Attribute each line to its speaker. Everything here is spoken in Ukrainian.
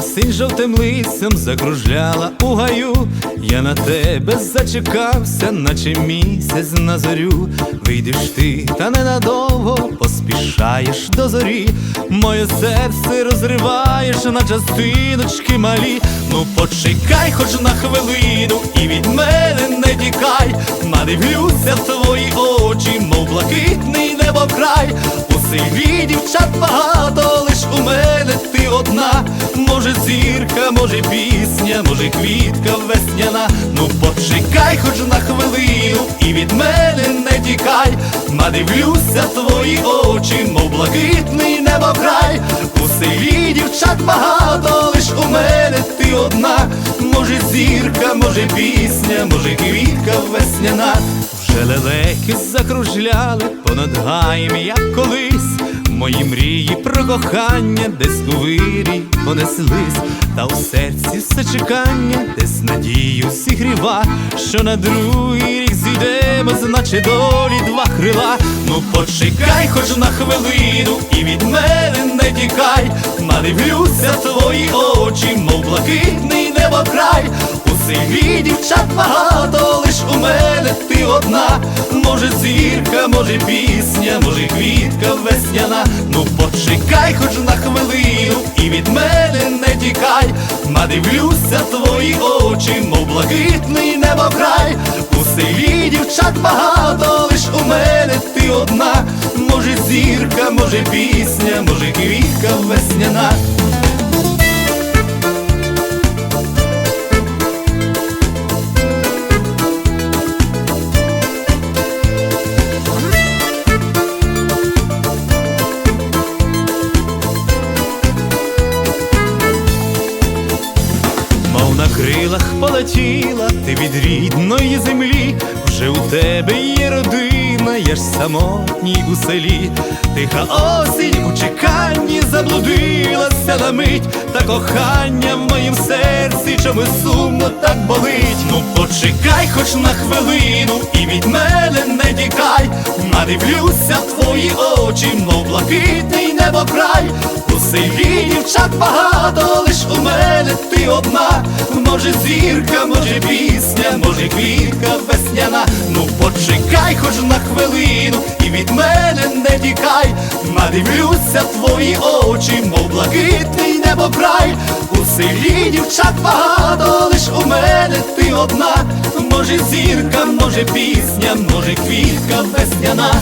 Speaker 1: Осінь жовтим листям закружляла у гаю. Я на тебе зачекався, наче місяць на зорю. Вийдеш ти, та ненадовго поспішаєш до зорі. Моє серце розриваєш на частиночки малі. Ну почекай, хоч на хвилину, і від мене не тікай. Надивлюся в твої очі, мов блакитний небокрай. У селі дівчат багато, може пісня, може квітка весняна. Ну почекай, хоч на хвилину, і від мене не тікай. Надивлюся твої очі, мов блакитний небокрай. У селі дівчат багато, лиш у мене ти одна. Може зірка, може пісня, може квітка весняна. Вже лелеки закружляли понад гаєм, колись. Мої мрії про кохання десь у вирі понеслись, та у серці все чекання, десь надію зігріва, що на другий рік зійдемо, значить долі два крила. Ну почекай, хоч на хвилину, і від мене не тікай, надивлюся твої очі, мов блакитний небокрай. Селі дівчат багато, лиш у мене ти одна. Може зірка, може пісня, може квітка весняна. Ну почекай, хоч на хвилину, і від мене не тікай. Надивлюся твої очі, мов блакитний небокрай. У селі дівчат багато, лиш у мене ти одна. Може зірка, може пісня, може квітка весняна. Мов на крилах полетіла ти від рідної землі, вже у тебе є родина, я ж самотній у селі, тиха осінь у чеканні заблудилася на мить, та кохання в моїм серці чомусь сумно так болить. Ну почекай, хоч на хвилину, і від мене не тікай, надивлюся в твої очі, мов блакитний небокрай. У селі дівчат багато, лиш у мене ти одна. Може зірка, може пісня, може квітка весняна. Ну почекай, хоч на хвилину, і від мене не тікай. Надивлюся твої очі, мов блакитний небокрай. У селі дівчат багато, лиш у мене ти одна. Може зірка, може пісня, може квітка весняна.